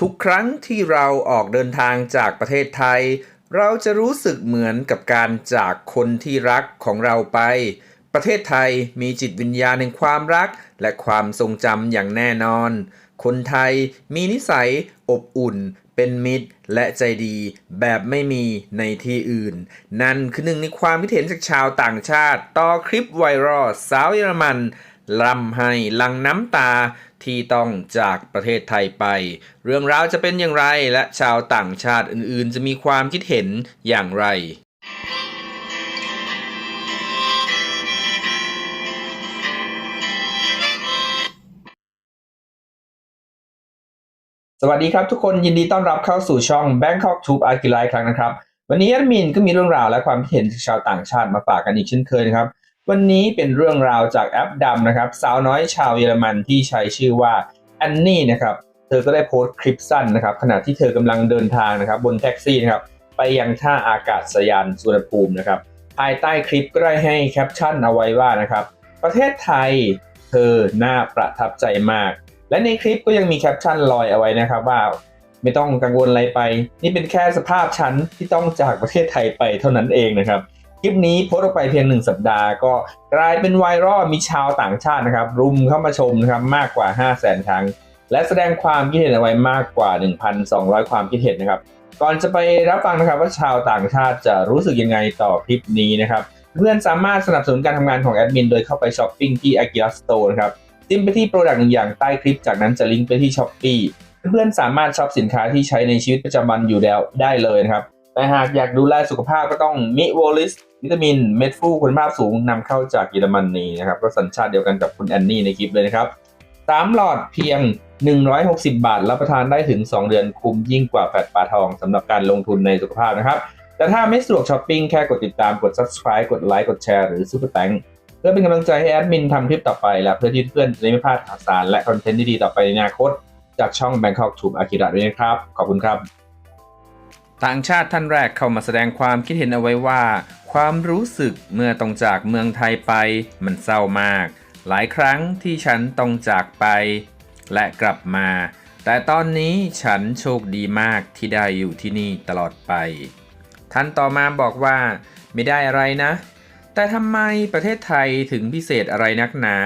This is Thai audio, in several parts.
ทุกครั้งที่เราออกเดินทางจากประเทศไทย เราจะรู้สึกเหมือนกับการจากคนที่รักของเราไป ประเทศไทยมีจิตวิญญาณแห่งความรัก และความทรงจำอย่างแน่นอน คนไทยมีนิสัยอบอุ่น เป็นมิตร และใจดีแบบไม่มีในที่อื่น นั่นคือหนึ่งในความคิดเห็นจากชาวต่างชาติ ต่อคลิปไวรัลสาวเยอรมัน ลำให้ลังน้ำตาที่ต้องจากประเทศไทยไป เรื่องราวจะเป็นอย่างไรและชาวต่างชาติอื่นๆ จะมีความคิดเห็นอย่างไรสวัสดีครับทุกคนยินดีต้อนรับเข้าสู่ช่อง Bangkok Tube a r c i l i ครั้งนะครับ วันนี้แอดมินก็มีเรื่องราวและความคิดเห็นจากชาวต่างชาติมาฝากกันอีกเช่นเคยนะครับ วันนี้เป็นเรื่องราวจากแอปดำนะครับ สาวน้อยชาวเยอรมันที่ใช้ชื่อว่าแอนนี่นะครับ เธอก็ได้โพสต์คลิปสั้นนะครับ ขณะที่เธอกำลังเดินทางนะครับ บนแท็กซี่นะครับ ไปยังท่าอากาศยานสุวรรณภูมินะครับ ภายใต้คลิปก็ได้ให้แคปชั่นเอาไว้ว่านะครับ ประเทศไทยเธอน่าประทับใจมาก และในคลิปก็ยังมีแคปชั่นลอยเอาไว้นะครับว่าไม่ต้องกังวลอะไรไป นี่เป็นแค่สภาพฉันที่ต้องจากประเทศไทยไปเท่านั้นเองนะครับ คลิปนี้โพสต์ออกไปเพียงหนึ่งสัปดาห์ ก็กลายเป็นไวรัลมีชาวต่างชาตินะครับ รุมเข้ามาชมนะครับมากกว่า 5 0 0 0 0 0 ครั้ง และแสดงความคิดเห็นเอาไว้มากกว่า 1,200 ความคิดเห็นนะครับ ก่อนจะไปรับฟังนะครับว่าชาวต่างชาติจะรู้สึกยังไงต่อคลิปนี้นะครับ เพื่อนสามารถสนับสนุนการทำงานของแอดมินโดยเข้าไปช้อปปิ้งที่ Akira Store นะครับจิ้มไปที่โปรดักต์หนึ่งอย่างใต้คลิปจากนั้นจะลิงก์ไปที่ช้อปปีเพื่อนสามารถช็อปสินค้าที่ใช้ในชีวิตประจำวันอยู่แล้วได้เลยนะครับแต่หากอยากดูแลสุขภาพก็ต้องมิโวลิส วิตามินเม็ดฟูคุณภาพสูงนำเข้าจากเยอรมนีนะครับก็สัญชาติเดียวกันกับคุณแอนนี่ในคลิปเลยนะครับสามหลอดเพียง 160 บาท รับประทานได้ถึง 2 เดือนคุ้มยิ่งกว่าแฟตปลาทองสำหรับการลงทุนในสุขภาพนะครับ แต่ถ้าไม่สะดวกช้อปปิ้งแค่กดติดตามกด subscribe กดไลค์กดแชร์หรือซุปเปอร์แตงเพื่อเป็นกำลังใจให้แอดมินทำคลิปต่อไป และเพื่อที่เพื่อนจะได้ไม่พลาดข่าวสารและคอนเทนต์ดีๆต่อไปในอนาคต จากช่อง Bangkok Tube Akira ด้วยนะครับ ขอบคุณครับ ต่างชาติท่านแรกเข้ามาแสดงความคิดเห็นเอาไว้ว่า ความรู้สึกเมื่อต้องจากเมืองไทยไป มันเศร้ามาก หลายครั้งที่ฉันต้องจากไป และกลับมา แต่ตอนนี้ฉันโชคดีมากที่ได้อยู่ที่นี่ตลอดไป ท่านต่อมาบอกว่า ไม่ได้อะไรนะ แต่ทำไมประเทศไทยถึงพิเศษอะไรนักหนา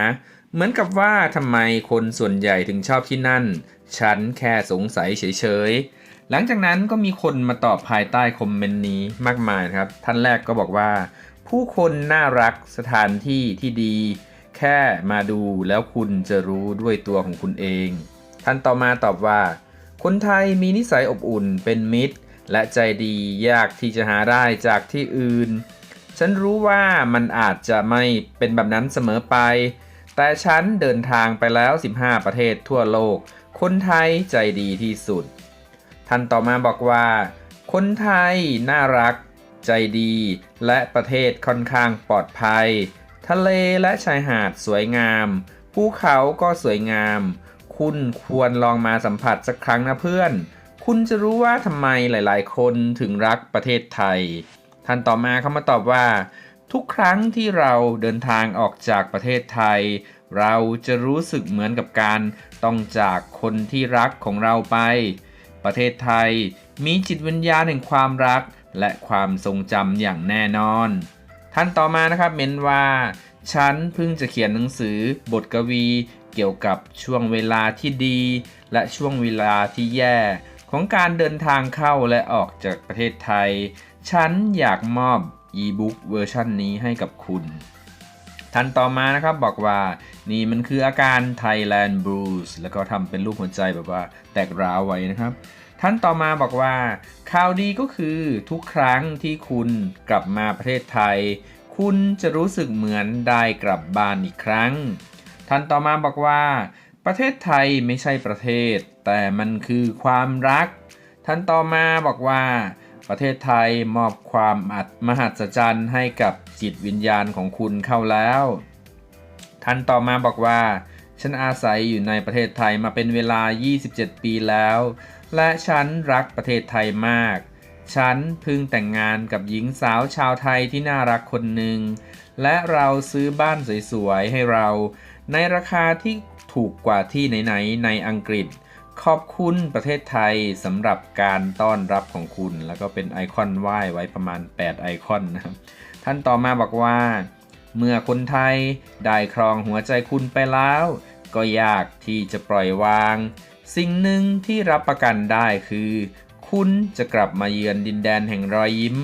เหมือนกับว่าทำไมคนส่วนใหญ่ถึงชอบที่นั่น ฉันแค่สงสัยเฉยๆ หลังจากนั้นก็มีคนมาตอบภายใต้คอมเมนต์นี้มากมายครับ ท่านแรกก็บอกว่า ผู้คนน่ารักสถานที่ที่ดี แค่มาดูแล้วคุณจะรู้ด้วยตัวของคุณเอง ท่านต่อมาตอบว่า คนไทยมีนิสัยอบอุ่นเป็นมิตร และใจดียากที่จะหาได้จากที่อื่น ฉันรู้ว่ามันอาจจะไม่เป็นแบบนั้นเสมอไป แต่ฉันเดินทางไปแล้ว 15 ประเทศทั่วโลก คนไทยใจดีที่สุด ท่านต่อมาบอกว่า คนไทยน่ารัก ใจดี และประเทศค่อนข้างปลอดภัย ทะเลและชายหาดสวยงามภูเขาก็สวยงาม คุณควรลองมาสัมผัสสักครั้งนะเพื่อน คุณจะรู้ว่าทำไมหลายๆ คนถึงรักประเทศไทย ท่านต่อมาเขามาตอบว่า ทุกครั้งที่เราเดินทางออกจากประเทศไทย เราจะรู้สึกเหมือนกับการต้องจากคนที่รักของเราไป ประเทศไทยมีจิตวิญญาณแห่งความรัก และความทรงจำอย่างแน่นอน ท่านต่อมานะครับเมนว่า ฉันเพิ่งจะเขียนหนังสือบทกวีเกี่ยวกับช่วงเวลาที่ดี และช่วงเวลาที่แย่ ของการเดินทางเข้าและออกจากประเทศไทย ฉันอยากมอบอีบุ๊กเวอร์ชันนี้ให้กับคุณ ท่านต่อมานะครับบอกว่า นี่มันคืออาการ Thailand Blues แล้วก็ทำเป็นรูปหัวใจแบบว่าแตกร้าวไว้นะครับ ท่านต่อมาบอกว่าข่าวดีก็คือทุกครั้งที่คุณกลับมาประเทศไทย คุณจะรู้สึกเหมือนได้กลับบ้านอีกครั้ง ท่านต่อมาบอกว่า ประเทศไทยไม่ใช่ประเทศ แต่มันคือความรัก ท่านต่อมาบอกว่าประเทศไทยมอบความอัศมหัศจรรย์ให้กับจิตวิญญาณของคุณเข้าแล้ว ท่านต่อมาบอกว่า ฉันอาศัยอยู่ในประเทศไทยมาเป็นเวลา 27 ปีแล้ว และฉันรักประเทศไทยมาก ฉันเพิ่งแต่งงานกับหญิงสาวชาวไทยที่น่ารักคนหนึ่ง และเราซื้อบ้านสวยๆให้เรา ในราคาที่ถูกกว่าที่ไหนๆในอังกฤษขอบคุณประเทศไทยสำหรับการต้อนรับของคุณ แล้วก็เป็นไอคอนไหว้ไว้ประมาณ 8 ไอคอนนะครับ ท่านต่อมาบอกว่า เมื่อคนไทยได้ครองหัวใจคุณไปแล้ว ก็ยากที่จะปล่อยวาง สิ่งหนึ่งที่รับประกันได้คือ คุณจะกลับมาเยือนดินแดนแห่งรอยยิ้ม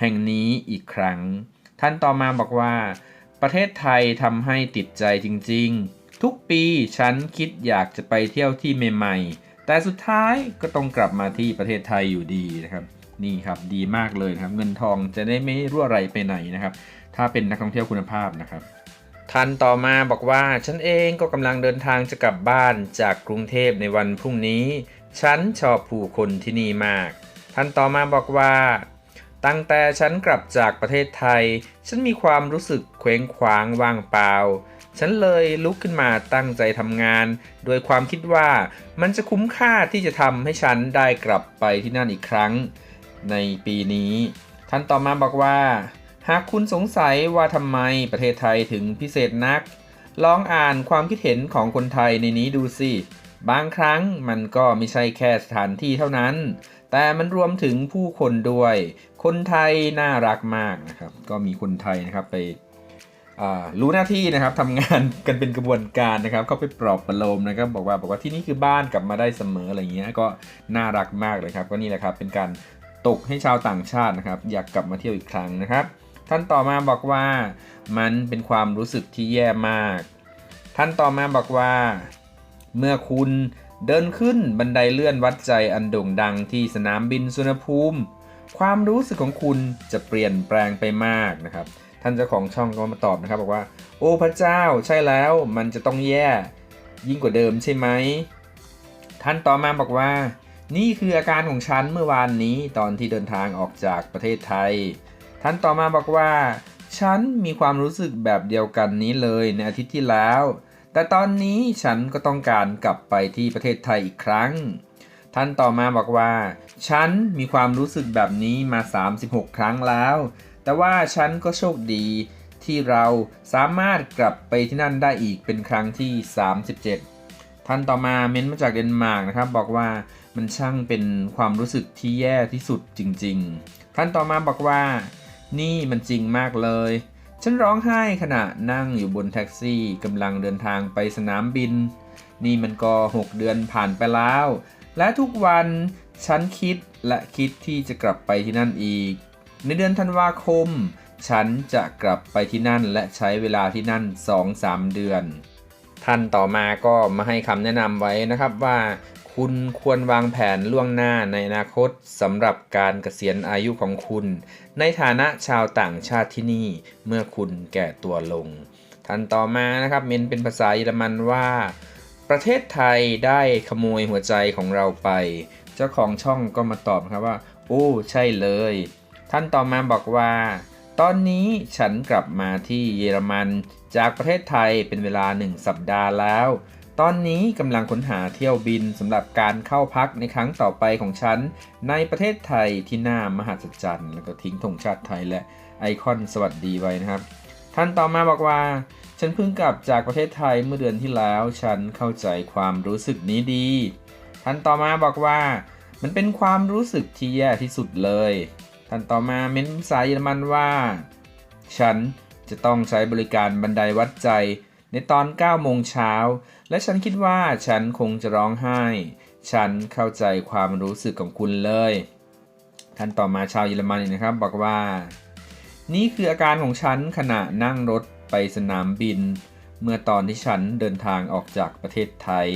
แห่งนี้อีกครั้ง ท่านต่อมาบอกว่า ประเทศไทยทำให้ติดใจจริง ๆ ทุกปีฉันคิดอยากจะไปเที่ยวที่ใหม่ๆ แต่สุดท้ายก็ต้องกลับมาที่ประเทศไทยอยู่ดีนะครับ นี่ครับดีมากเลยครับ เงินทองจะได้ไม่รั่วไหลไปไหนนะครับ ถ้าเป็นนักท่องเที่ยวคุณภาพนะครับท่านต่อมาบอกว่า ฉันเองก็กำลังเดินทางจะกลับบ้านจากกรุงเทพในวันพรุ่งนี้ ฉันชอบผู้คนที่นี่มาก ท่านต่อมาบอกว่า ตั้งแต่ฉันกลับจากประเทศไทย ฉันมีความรู้สึกเคว้งคว้างว่างเปล่า ฉันเลยลุกขึ้นมาตั้งใจทำงาน โดยความคิดว่ามันจะคุ้มค่าที่จะทำให้ฉันได้กลับไปที่นั่นอีกครั้ง ในปีนี้ ท่านต่อมาบอกว่า หากคุณสงสัยว่าทำไมประเทศไทยถึงพิเศษนัก ลองอ่านความคิดเห็นของคนไทยในนี้ดูสิ บางครั้งมันก็ไม่ใช่แค่สถานที่เท่านั้น แต่มันรวมถึงผู้คนด้วย คนไทยน่ารักมากนะครับ ก็มีคนไทยนะครับไปรู้หน้าที่นะครับทำงานกันเป็นกระบวนการนะครับ เข้าไปปลอบประโลมนะครับบอกว่าบอกว่าที่นี่คือบ้านกลับมาได้เสมออะไรเงี้ยก็น่ารักมากเลยครับ ก็นี่แหละครับเป็นการตกให้ชาวต่างชาตินะครับ อยากกลับมาเที่ยวอีกครั้งนะครับ ท่านต่อมาบอกว่า มันเป็นความรู้สึกที่แย่มาก ท่านต่อมาบอกว่า เมื่อคุณเดินขึ้นบันไดเลื่อนวัดใจอันโด่งดังที่สนามบินสุวรรณภูมิ ความรู้สึกของคุณจะเปลี่ยนแปลงไปมากนะครับ ท่านเจ้าของช่องก็มาตอบนะครับบอกว่า โอ้พระเจ้าใช่แล้วมันจะต้องแย่ยิ่งกว่าเดิมใช่ไหม ท่านต่อมาบอกว่า นี่คืออาการของฉันเมื่อวานนี้ตอนที่เดินทางออกจากประเทศไทย ท่านต่อมาบอกว่า ฉันมีความรู้สึกแบบเดียวกันนี้เลยในอาทิตย์ที่แล้ว แต่ตอนนี้ฉันก็ต้องการกลับไปที่ประเทศไทยอีกครั้ง ท่านต่อมาบอกว่า ฉันมีความรู้สึกแบบนี้มา 36 ครั้งแล้ว แต่ว่าฉันก็โชคดีที่เราสามารถกลับไปที่นั่นได้อีกเป็นครั้งที่ 37 ท่านต่อมาเม้นมาจากเดนมาร์กนะครับ บอกว่ามันช่างเป็นความรู้สึกที่แย่ที่สุดจริง ๆ ท่านต่อมาบอกว่า นี่มันจริงมากเลย ฉันร้องไห้ขณะนั่งอยู่บนแท็กซี่กำลังเดินทางไปสนามบิน นี่มันก็ 6 เดือนผ่านไปแล้ว และทุกวันฉันคิดและคิดที่จะกลับไปที่นั่นอีก ในเดือนธันวาคม ฉันจะกลับไปที่นั่นและใช้เวลาที่นั่น 2-3 เดือน ท่านต่อมาก็มาให้คำแนะนำไว้นะครับว่า คุณควรวางแผนล่วงหน้าในอนาคตสำหรับการเกษียณอายุของคุณ ในฐานะชาวต่างชาติที่นี่เมื่อคุณแก่ตัวลงท่านต่อมานะครับเมนเป็นภาษาเยอรมันว่า ประเทศไทยได้ขโมยหัวใจของเราไป เจ้าของช่องก็มาตอบครับว่าโอ้ใช่เลย ท่านต่อมาบอกว่า ตอนนี้ฉันกลับมาที่เยอรมันจากประเทศไทยเป็นเวลาหนึ่งสัปดาห์แล้ว ตอนนี้กำลังค้นหาเที่ยวบินสำหรับการเข้าพักในครั้งต่อไปของฉัน ในประเทศไทยที่น่ามหัศจรรย์แล้วก็ทิ้งธงชาติไทยและไอคอนสวัสดีไว้นะครับ ท่านต่อมาบอกว่า ฉันเพิ่งกลับจากประเทศไทยเมื่อเดือนที่แล้ว ฉันเข้าใจความรู้สึกนี้ดี ท่านต่อมาบอกว่า มันเป็นความรู้สึกที่แย่ที่สุดเลย ท่านต่อมาเม้นภาษาเยอรมันว่า ฉันจะต้องใช้บริการบันไดวัดใจ ในตอน9โมงเช้า และฉันคิดว่าฉันคงจะร้องไห้ ฉันเข้าใจความรู้สึกของคุณเลย ท่านต่อมาชาวเยอรมันนะครับบอกว่า นี่คืออาการของฉันขณะนั่งรถไปสนามบิน เมื่อตอนที่ฉันเดินทางออกจากประเทศไทย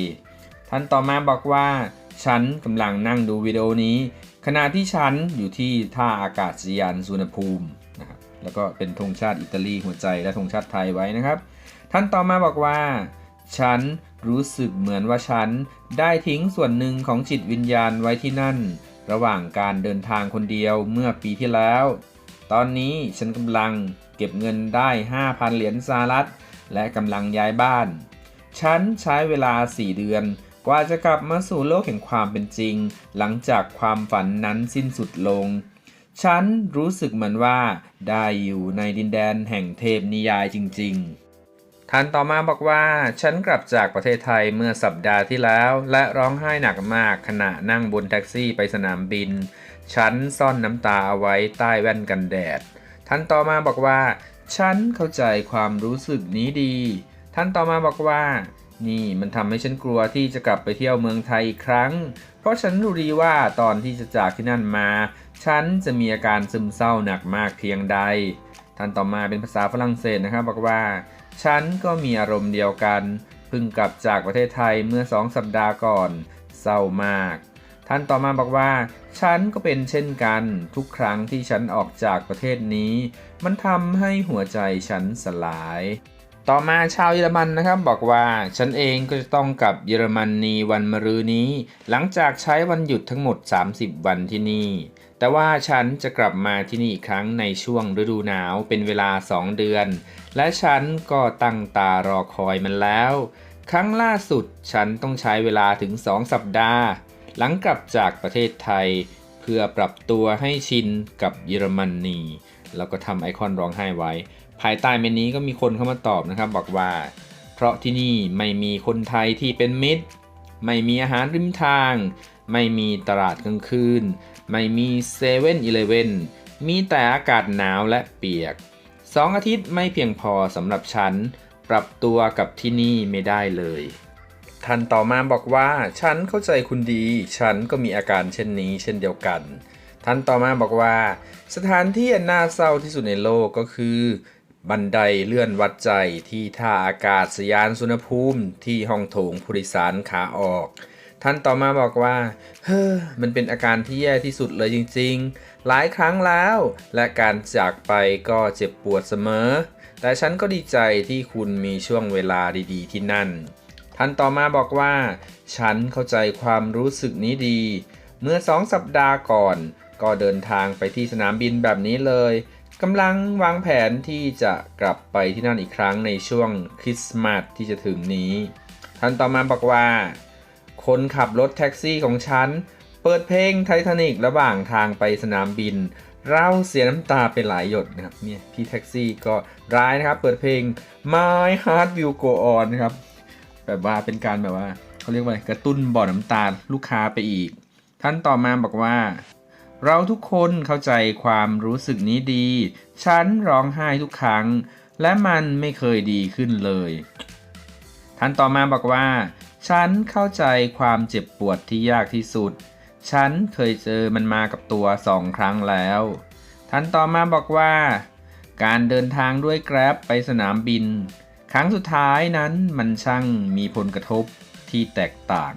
ท่านต่อมาบอกว่า ฉันกำลังนั่งดูวิดีโอนี้ ขณะที่ฉันอยู่ที่ท่าอากาศยานสุวรรณภูมิ แล้วก็เป็นธงชาติอิตาลีหัวใจและธงชาติไทยไว้นะครับ ท่านต่อมาบอกว่า ฉันรู้สึกเหมือนว่าฉันได้ทิ้งส่วนหนึ่งของจิตวิญญาณไว้ที่นั่น ระหว่างการเดินทางคนเดียวเมื่อปีที่แล้ว ตอนนี้ฉันกำลังเก็บเงินได้ 5,000 เหรียญสหรัฐ และกำลังย้ายบ้าน ฉันใช้เวลา 4 เดือน กว่าจะกลับมาสู่โลกแห่งความเป็นจริง หลังจากความฝันนั้นสิ้นสุดลง ฉันรู้สึกเหมือนว่าได้อยู่ในดินแดนแห่งเทพนิยายจริง ๆ ท่านต่อมาบอกว่า ฉันกลับจากประเทศไทยเมื่อสัปดาห์ที่แล้ว และร้องไห้หนักมากขณะนั่งบนแท็กซี่ไปสนามบิน ฉันซ่อนน้ำตาเอาไว้ใต้แว่นกันแดด ท่านต่อมาบอกว่า ฉันเข้าใจความรู้สึกนี้ดี ท่านต่อมาบอกว่านี่มันทำให้ฉันกลัวที่จะกลับไปเที่ยวเมืองไทยอีกครั้ง เพราะฉันรู้ดีว่าตอนที่จะจากที่นั่นมา ฉันจะมีอาการซึมเศร้าหนักมากเพียงใด ท่านต่อมาเป็นภาษาฝรั่งเศสนะครับบอกว่า ฉันก็มีอารมณ์เดียวกัน เพิ่งกลับจากประเทศไทยเมื่อสองสัปดาห์ก่อน เศร้ามาก ท่านต่อมาบอกว่า ฉันก็เป็นเช่นกัน ทุกครั้งที่ฉันออกจากประเทศนี้ มันทำให้หัวใจฉันสลายต่อมาชาวเยอรมันนะครับบอกว่าฉันเองก็จะต้องกลับเยอรมนนีวันมะรืนนี้ หลังจากใช้วันหยุดทั้งหมด 30 วันที่นี่ แต่ว่าฉันจะกลับมาที่นี่อีกครั้งในช่วงฤดูหนาวเป็นเวลา 2 เดือน และฉันก็ตั้งตารอคอยมันแล้ว ครั้งล่าสุดฉันต้องใช้เวลาถึง 2 สัปดาห์ หลังกลับจากประเทศไทย เพื่อปรับตัวให้ชินกับเยอรมนนีแล้วก็ทำไอคอนร้องไห้ไว้ ภายใต้เมนนี้ก็มีคนเข้ามาตอบนะครับ บอกว่า เพราะที่นี่ไม่มีคนไทยที่เป็นมิตร ไม่มีอาหารริมทาง ไม่มีตลาดกลางคืน ไม่มีเซเว่นอีเลเว่นมีแต่อากาศหนาวและเปียกสองอาทิตย์ไม่เพียงพอสำหรับฉัน ปรับตัวกับที่นี่ไม่ได้เลย ท่านต่อมาบอกว่า ฉันเข้าใจคุณดี ฉันก็มีอาการเช่นนี้เช่นเดียวกัน ท่านต่อมาบอกว่า สถานที่อันน่าเศร้าที่สุดในโลกก็คือ บันไดเลื่อนวัดใจที่ท่าอากาศยานสุนภูมิที่ห้องโถงผู้โดยสารขาออก ท่านต่อมาบอกว่า เฮ้อ มันเป็นอาการที่แย่ที่สุดเลยจริงๆ หลายครั้งแล้ว และการจากไปก็เจ็บปวดเสมอ แต่ฉันก็ดีใจที่คุณมีช่วงเวลาดีๆ ที่นั่น ท่านต่อมาบอกว่า ฉันเข้าใจความรู้สึกนี้ดี เมื่อสองสัปดาห์ก่อน ก็เดินทางไปที่สนามบินแบบนี้เลยกำลังวางแผนที่จะกลับไปที่นั่นอีกครั้งในช่วงคริสต์มาสที่จะถึงนี้ ท่านต่อมาบอกว่า คนขับรถแท็กซี่ของฉัน เปิดเพลงไททานิกระหว่างทางไปสนามบิน เราเสียน้ำตาไปหลายหยดนะครับเนี่ยพี่แท็กซี่ก็ร้ายนะครับ เปิดเพลง My Heart Will Go On นะครับ แบบว่าเป็นการแบบว่าเขาเรียกว่าอะไรกระตุ้นบ่อน้ำตาลูกค้าไปอีก ท่านต่อมาบอกว่า เราทุกคนเข้าใจความรู้สึกนี้ดี ฉันร้องไห้ทุกครั้ง และมันไม่เคยดีขึ้นเลย ท่านต่อมาบอกว่า ฉันเข้าใจความเจ็บปวดที่ยากที่สุด ฉันเคยเจอมันมากับตัวสองครั้งแล้ว ท่านต่อมาบอกว่า การเดินทางด้วยแกร็บไปสนามบิน ครั้งสุดท้ายนั้นมันช่างมีผลกระทบที่แตกต่าง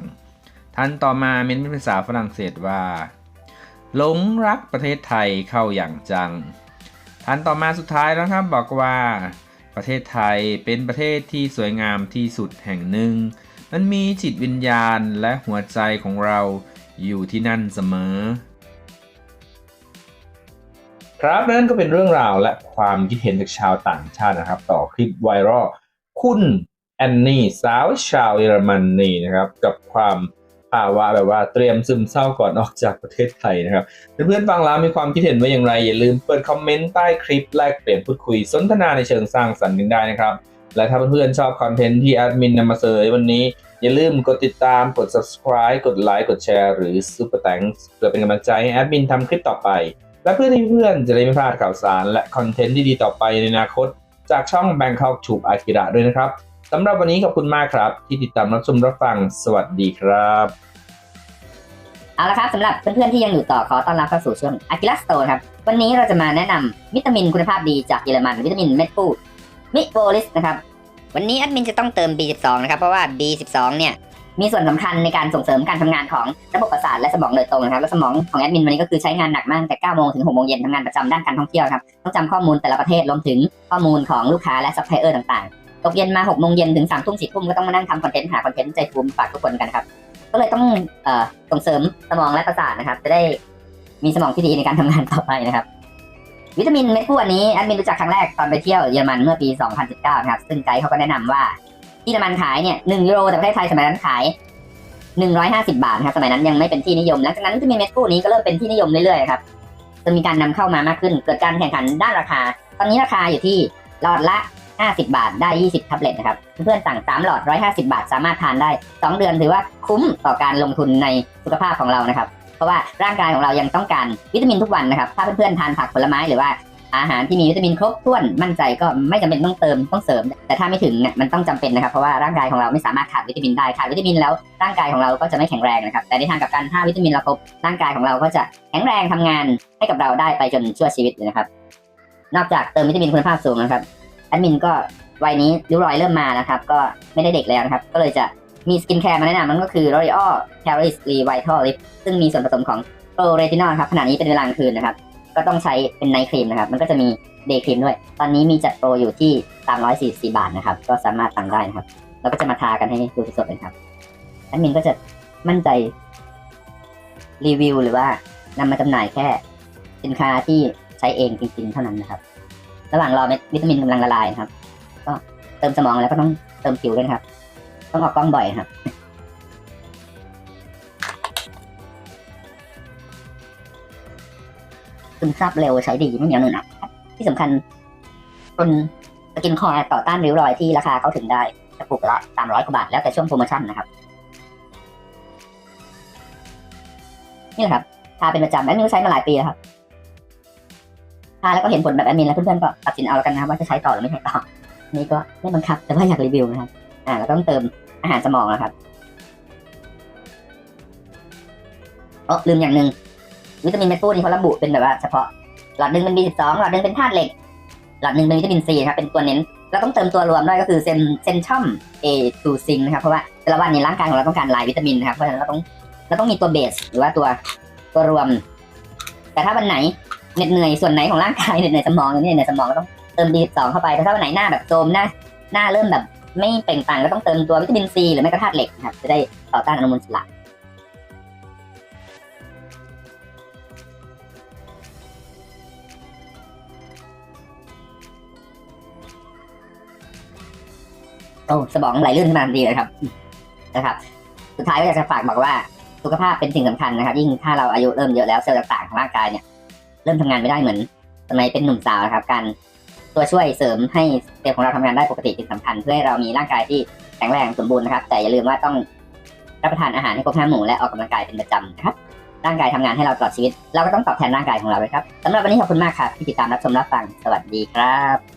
ท่านต่อมาเม้นเป็นภาษาฝรั่งเศสว่าหลงรักประเทศไทยเข้าอย่างจัง ท่านต่อมาสุดท้ายแล้วครับบอกว่า ประเทศไทยเป็นประเทศที่สวยงามที่สุดแห่งหนึ่ง มันมีจิตวิญญาณและหัวใจของเราอยู่ที่นั่นเสมอ ครับนั่นก็เป็นเรื่องราวและความคิดเห็นจากชาวต่างชาตินะครับ ต่อคลิปไวรัลคุณแอนนี่สาวชาวเยอรมนนีนะครับกับความภาวะแบบว่าเตรียมซึมเศร้าก่อนออกจากประเทศไทยนะครับเพื่อนๆฟังแล้วมีความคิดเห็นว่าอย่างไร อย่าลืมเปิดคอมเมนต์ใต้คลิปแลกเปลี่ยนพูดคุยสนทนาในเชิงสร้างสรรค์กันได้นะครับ และถ้าเพื่อนๆชอบคอนเทนต์ที่แอดมินนำมาเสนอวันนี้ อย่าลืมกดติดตามกด subscribe กดไลค์กดแชร์หรือ super thanks เพื่อเป็นกำลังใจให้แอดมินทำคลิปต่อไป และเพื่อที่เพื่อนๆจะได้ไม่พลาดข่าวสาร และคอนเทนต์ที่ดีต่อไปในอนาคต จากช่อง Bangkok Tube Akira ด้วยนะครับสำหรับวันนี้ขอบคุณมากครับ ที่ติดตามรับชมรับฟังสวัสดีครับเอาละครับสำหรับเพื่อนๆที่ยังอยู่ต่อขอต้อนรับเข้าสู่ช่วง a กิลัสโตครับ วันนี้เราจะมาแนะนำวิตามินคุณภาพดีจากเยอรมัน วิตามินเม็ดฟู มิโบลิสนะครับ วันนี้แอดมินจะต้องเติม B12 นะครับ เพราะว่า B12 เนี่ยมีส่วนสำคัญในการส่งเสริมการทำงานของระบบประสาทและสมองโดยตรงนะครับและสมองของแอดมินวันนี้ก็คือใช้งานหนักมากแต่9โมงถึง6โมงเย็นทำงานประจำด้านการท่องเที่ยวครับต้องจำข้อมูลแต่ละประเทศรวมถึงข้อมูลของลูกค้าและซัพพลายเออร์ต่างๆ ตกเย็นมา6โมงเย็นถึง3ทุ่ม4ทุ่มก็ต้องมานั่งทำคอนเทนต์หาคอนเทนต์ใจฟูมฝากทุกคนกันครับก็เลยต้องเอ่อส่งเสริมสมองและประสาทนะครับ จะได้มีสมองที่ดีในการทำงานต่อไปนะครับ วิตามินเม็ดฟูอันนี้แอดมินรู้จักครั้งแรกตอนไปเที่ยวเยอรมันเมื่อปี 2019 นะครับ ซึ่งไกด์เขาก็แนะนำว่าที่เยอรมันขายเนี่ย1ยูโรแต่ประเทศไทยสมัยนั้นขาย 150 บาทครับสมัยนั้นยังไม่เป็นที่นิยมหลังจากนั้นวิตามินเม็ดฟูนี้ก็เริ่มเป็นที่นิยมเรื่อยๆครับจนมีการนำเข้ามามากขึ้น เกิดการแข่งขันด้านราคา ตอนนี้ราคาอยู่ที่หลอดละ 50 บาทได้ 20แท็บเล็ตนะครับเพื่อนๆสั่ง 3 หลอด 150 บาท สามารถทานได้ 2 เดือนถือว่าคุ้มต่อการลงทุนในสุขภาพของเรานะครับ เพราะว่าร่างกายของเรายังต้องการวิตามินทุกวันนะครับถ้าเพื่อนๆทานผักผลไม้หรือว่าอาหารที่มีวิตามินครบถ้วนมั่นใจก็ไม่จำเป็นต้องเติมต้องเสริม แต่ถ้าไม่ถึงเนี่ยมันต้องจำเป็นนะครับเพราะว่าร่างกายของเราไม่สามารถขาดวิตามินได้ขาดวิตามินแล้วร่างกายของเราก็จะไม่แข็งแรงนะครับแต่ในทางกับกันถ้าวิตามินเราครบร่างกายของเราก็จะแข็งแรงทำงานให้กับเราได้ไปจนชั่วชีวิตเลยนะครับ นอกจากเติมวิตามินคุณภาพสูงนะครับแอดมินก็วัยนี้ริ้วรอยเริ่มมานะครับ ก็ไม่ได้เด็กแล้วนะครับ ก็เลยจะ มีสกินแคร์มาแนะนำนั่นก็คือ L'Oreal Paris Revital Lip ซึ่งมีส่วนผสมของโปรเรตินอลครับขณะนี้เป็นเวลากลางคืนนะครับ ก็ต้องใช้เป็นไนท์ครีมนะครับ มันก็จะมีเดย์ครีมด้วย ตอนนี้มีจัดโปรอยู่ที่ 344 บาทนะครับ ก็สามารถสั่งได้นะครับ เราก็จะมาทากันให้ดูสดๆเลยครับแอดมินก็จะมั่นใจรีวิวหรือว่านำมาจำหน่ายแค่สินค้าที่ใช้เองจริงๆ เท่านั้นนะครับ ระหว่างรอเม็ดวิตามินกำลังละลายนะครับ ก็เติมสมองแล้วก็ต้องเติมผิวด้วยครับ ต้องออกกล้องบ่อยครับซึมซับเร็วใช้ดีไม่เหนียวหนึบหนะที่สำคัญเป็นสกินคอร์ต่อต้านริ้วรอยที่ราคาเขาถึงได้กระปลุกละสามร้อยกว่าบาทแล้วแต่ช่วงโปรโมชั่นนะครับ นี่แหละครับทาเป็นประจำแอดมินก็ใช้มาหลายปีแล้วครับทาแล้วก็เห็นผลแบบแอดมินแล้วเพื่อนๆก็ตัดสินเอาแล้วกันนะครับว่าจะใช้ต่อหรือไม่ใช้ต่อนี่ก็ไม่บังคับแต่ว่าอยากรีวิวนะครับ อ่าแล้วก็ต้องเติมอาหารสมองนะครับเออลืมอย่างหนึ่งวิตามินเม็ดฟูนี่เขาระบุเป็นแบบว่าเฉพาะหลอดหนึ่งเป็น B12 หลอดหนึ่งเป็นธาตุเหล็ก หลอดหนึ่งเป็นวิตามินซีครับเป็นตัวเน้นเราต้องเติมตัวรวมด้วยก็คือเซนเซนชอม A2 ซิงนะครับเพราะว่าแต่ละวันนี้ร่างกายของเราต้องการหลายวิตามินนะครับเพราะฉะนั้นเราต้องเราต้องมีตัวเบสหรือว่าตัวตัวรวม แต่ถ้าวันไหนเหน็ดเหนื่อยส่วนไหนของร่างกายเหน็ดเหนื่อยสมองอย่างนี้เหน็ดเหนื่อยสมองก็ต้องเติม B12 เข้าไปแต่ถ้าวันไหนหน้าแบบโทรมหน้าหน้าเริ่มแบบ ไม่เปล่งปลั่งก็ต้องเติมตัววิตามินซีหรือไม่ก็ธาตุเหล็กนะครับจะได้ต่อต้านอนุมูลอิสระโอ้สมองไหลลื่นขึ้นมาทันทีเลยครับนะครับ สุดท้ายก็อยากจะฝากบอกว่าสุขภาพเป็นสิ่งสำคัญนะครับ ยิ่งถ้าเราอายุเริ่มเยอะแล้วเซลล์ต่างๆของร่างกายเนี่ย เริ่มทำงานไม่ได้เหมือนสมัยเป็นหนุ่มสาวนะครับ การ ตัวช่วยเสริมให้เซลล์ของเราทำงานได้ปกติเป็นสำคัญเพื่อให้เรามีร่างกายที่แข็งแรงสมบูรณ์นะครับ แต่อย่าลืมว่าต้องรับประทานอาหารให้ครบห้าหมู่และออกกำลังกายเป็นประจำนะครับร่างกายทำงานให้เราตลอดชีวิต เราก็ต้องตอบแทนร่างกายของเราด้วยครับสำหรับวันนี้ขอบคุณมากครับที่ติดตามรับชมรับฟังสวัสดีครับ